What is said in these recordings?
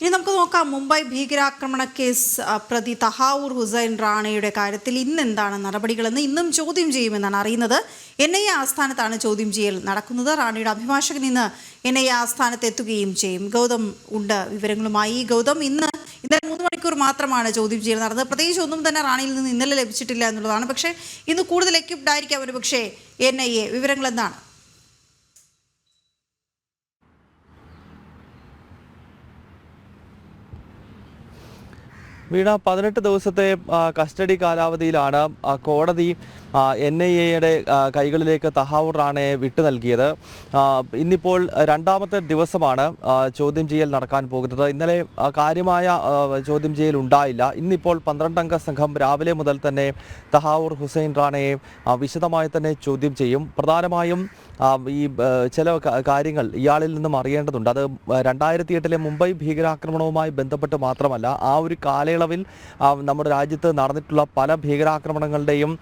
ഇനി നമുക്ക് നോക്കാം. മുംബൈ ഭീകരാക്രമണ കേസ് പ്രതി തഹാവൂർ ഹുസൈൻ റാണയുടെ കാര്യത്തിൽ ഇന്ന് എന്താണ് നടപടികളെന്ന് ഇന്നും ചോദ്യം ചെയ്യുമെന്നാണ് അറിയുന്നത്. എൻ ഐ എ ആസ്ഥാനത്താണ് ചോദ്യം ചെയ്യൽ നടക്കുന്നത്. റാണയുടെ അഭിഭാഷകൻ ഇന്ന് എൻ ഐ എ ആസ്ഥാനത്ത് എത്തുകയും ചെയ്യും. ഗൗതം ഉണ്ട് വിവരങ്ങളുമായി. ഗൗതം ഇന്ന് ഇന്നലെ മൂന്ന് മണിക്കൂർ മാത്രമാണ് ചോദ്യം ചെയ്യൽ നടന്നത്. പ്രത്യേകിച്ച് ഒന്നും തന്നെ റാണിയിൽ നിന്ന് ഇന്നലെ ലഭിച്ചിട്ടില്ല എന്നുള്ളതാണ്. പക്ഷേ ഇന്ന് കൂടുതൽ എക്യുപ്ഡ് ആയിരിക്കാം ഒരു പക്ഷേ എൻ ഐ എ. വിവരങ്ങൾ എന്താണ് വീണ പതിനെട്ട് ദിവസത്തെ കസ്റ്റഡി കാലാവധിയിലാണ് കോടതി എൻ ഐ എയുടെ കൈകളിലേക്ക് തഹാവൂർ റാണയെ വിട്ടു നൽകിയത്. ഇന്നിപ്പോൾ രണ്ടാമത്തെ ദിവസമാണ് ചോദ്യം ചെയ്യൽ നടക്കാൻ പോകുന്നത്. ഇന്നലെ കാര്യമായ ചോദ്യം ചെയ്യൽ ഉണ്ടായില്ല. ഇന്നിപ്പോൾ പന്ത്രണ്ടംഗ സംഘം രാവിലെ മുതൽ തന്നെ തഹാവൂർ ഹുസൈൻ റാണയെ വിശദമായി തന്നെ ചോദ്യം ചെയ്യും. പ്രധാനമായും ഈ ചില കാര്യങ്ങൾ ഇയാളിൽ നിന്നും അറിയേണ്ടതുണ്ട്. അത് രണ്ടായിരത്തി എട്ടിലെ മുംബൈ ഭീകരാക്രമണവുമായി ബന്ധപ്പെട്ട് മാത്രമല്ല ആ ഒരു കാലയളവിൽ നമ്മുടെ രാജ്യത്ത് നടന്നിട്ടുള്ള പല ഭീകരാക്രമണങ്ങളുടെയും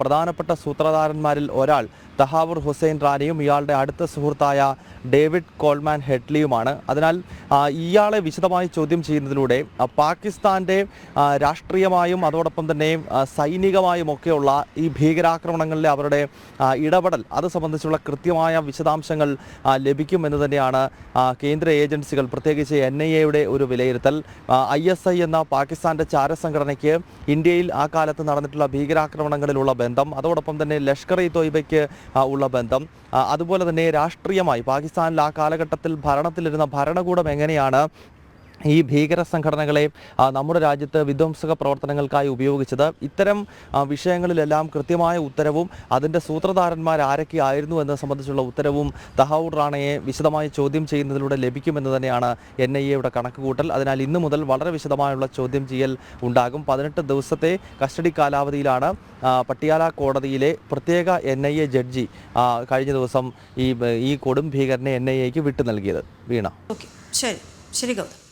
പ്രധാനപ്പെട്ട സൂത്രധാരന്മാരിൽ ഒരാൾ തഹാവൂർ ഹുസൈൻ റാനിയും ഇയാളുടെ അടുത്ത സുഹൃത്തായ ഡേവിഡ് കോൾമാൻ ഹെഡ്ലിയുമാണ്. അതിനാൽ ഇയാളെ വിശദമായി ചോദ്യം ചെയ്യുന്നതിലൂടെ പാകിസ്ഥാന്റെ രാഷ്ട്രീയമായും അതോടൊപ്പം തന്നെ സൈനികമായും ഒക്കെയുള്ള ഈ ഭീകരാക്രമണങ്ങളിലെ അവരുടെ ഇടപെടൽ അത് സംബന്ധിച്ചുള്ള കൃത്യമായ വിശദാംശങ്ങൾ ലഭിക്കും ലഭിക്കുമെന്ന് തന്നെയാണ് കേന്ദ്ര ഏജൻസികൾ പ്രത്യേകിച്ച് എൻ ഐ എയുടെ ഒരു വിലയിരുത്തൽ. ഐ എസ് ഐ എന്ന പാകിസ്ഥാന്റെ ചാരസംഘടനയ്ക്ക് ഇന്ത്യയിൽ ആ കാലത്ത് നടന്നിട്ടുള്ള ഭീകരാക്രമണങ്ങളിലുള്ള ബന്ധം അതോടൊപ്പം തന്നെ ലഷ്കർ ഇ തോയ്ബയ്ക്ക് ഉള്ള ബന്ധം. അതുപോലെ തന്നെ രാഷ്ട്രീയമായി പാകിസ്ഥാനിൽ ആ കാലഘട്ടത്തിൽ ഭരണത്തിലിരുന്ന ഭരണകൂടം എങ്ങനെയാണ് ഈ ഭീകര സംഘടനകളെ നമ്മുടെ രാജ്യത്ത് വിധ്വംസക പ്രവർത്തനങ്ങൾക്കായി ഉപയോഗിച്ചത്. ഇത്തരം വിഷയങ്ങളിലെല്ലാം കൃത്യമായ ഉത്തരവും അതിന്റെ സൂത്രധാരന്മാർ ആരൊക്കെ ആയിരുന്നു എന്നത് സംബന്ധിച്ചുള്ള ഉത്തരവും തഹൌർ റാണയെ വിശദമായി ചോദ്യം ചെയ്യുന്നതിലൂടെ ലഭിക്കുമെന്ന് തന്നെയാണ് എൻ ഐ എയുടെ കണക്കുകൂട്ടൽ. അതിനാൽ ഇന്നു മുതൽ വളരെ വിശദമായുള്ള ചോദ്യം ചെയ്യൽ ഉണ്ടാകും. പതിനെട്ട് ദിവസത്തെ കസ്റ്റഡി കാലാവധിയിലാണ് പട്ടിയാല കോടതിയിലെ പ്രത്യേക എൻ ഐ എ ജഡ്ജി കഴിഞ്ഞ ദിവസം ഈ ഈ കൊടും ഭീകരനെ എൻ ഐ എക്ക് വിട്ടു നൽകിയത്. വീണ. ശരി. ശരി ഗൗതം.